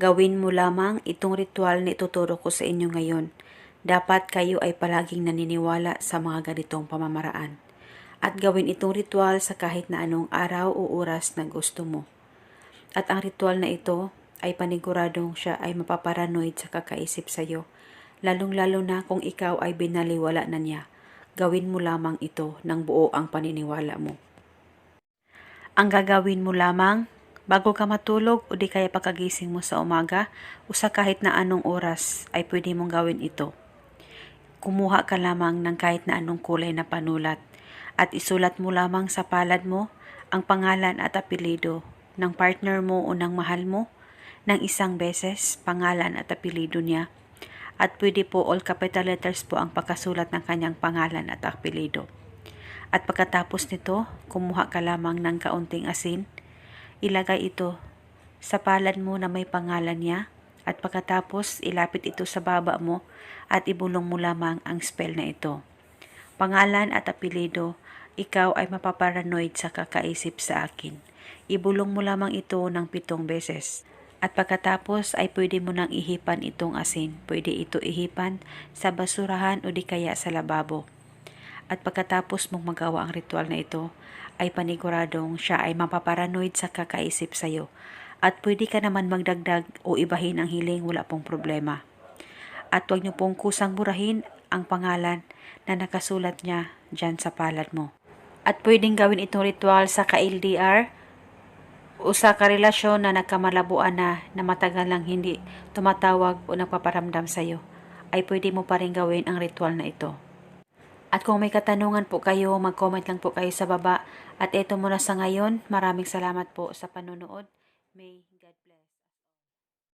Gawin mo lamang itong ritual na ituturo ko sa inyo ngayon. Dapat kayo ay palaging naniniwala sa mga ganitong pamamaraan. At gawin itong ritual sa kahit na anong araw o oras na gusto mo. At ang ritual na ito ay paniguradong siya ay mapaparanoid sa kakaisip sa'yo. Lalong-lalo na kung ikaw ay binaliwala na niya. Gawin mo lamang ito ng buo ang paniniwala mo. Ang gagawin mo lamang bago ka matulog o di kaya pagkagising mo sa umaga o sa kahit na anong oras ay pwede mong gawin ito. Kumuha ka lamang ng kahit na anong kulay na panulat at isulat mo lamang sa palad mo ang pangalan at apelido ng partner mo o ng mahal mo ng isang beses pangalan at apelido niya at pwede po all capital letters po ang pagkasulat ng kanyang pangalan at apelido. At pagkatapos nito, kumuha ka lamang ng kaunting asin, ilagay ito sa palad mo na may pangalan niya, at pagkatapos ilapit ito sa baba mo at ibulong mo lamang ang spell na ito. Pangalan at apelido, ikaw ay mapaparanoid sa kakaisip sa akin. Ibulong mo lamang ito ng pitong beses. At pagkatapos ay pwede mo nang ihipan itong asin. Pwede ito ihipan sa basurahan o di kaya sa lababo. At pagkatapos mong magawa ang ritual na ito, ay paniguradong siya ay mapaparanoid sa kakaisip sa'yo. At pwede ka naman magdagdag o ibahin ang hiling, wala pong problema. At huwag niyo pong kusang burahin ang pangalan na nakasulat niya dyan sa palad mo. At pwedeng gawin itong ritual sa ka-LDR o sa karelasyon na nagkamalabuan na na matagal lang hindi tumatawag o nagpaparamdam sa'yo, ay pwede mo pa rin gawin ang ritual na ito. At kung may katanungan po kayo, mag-comment lang po kayo sa baba. At ito muna sa ngayon. Maraming salamat po sa panonood. May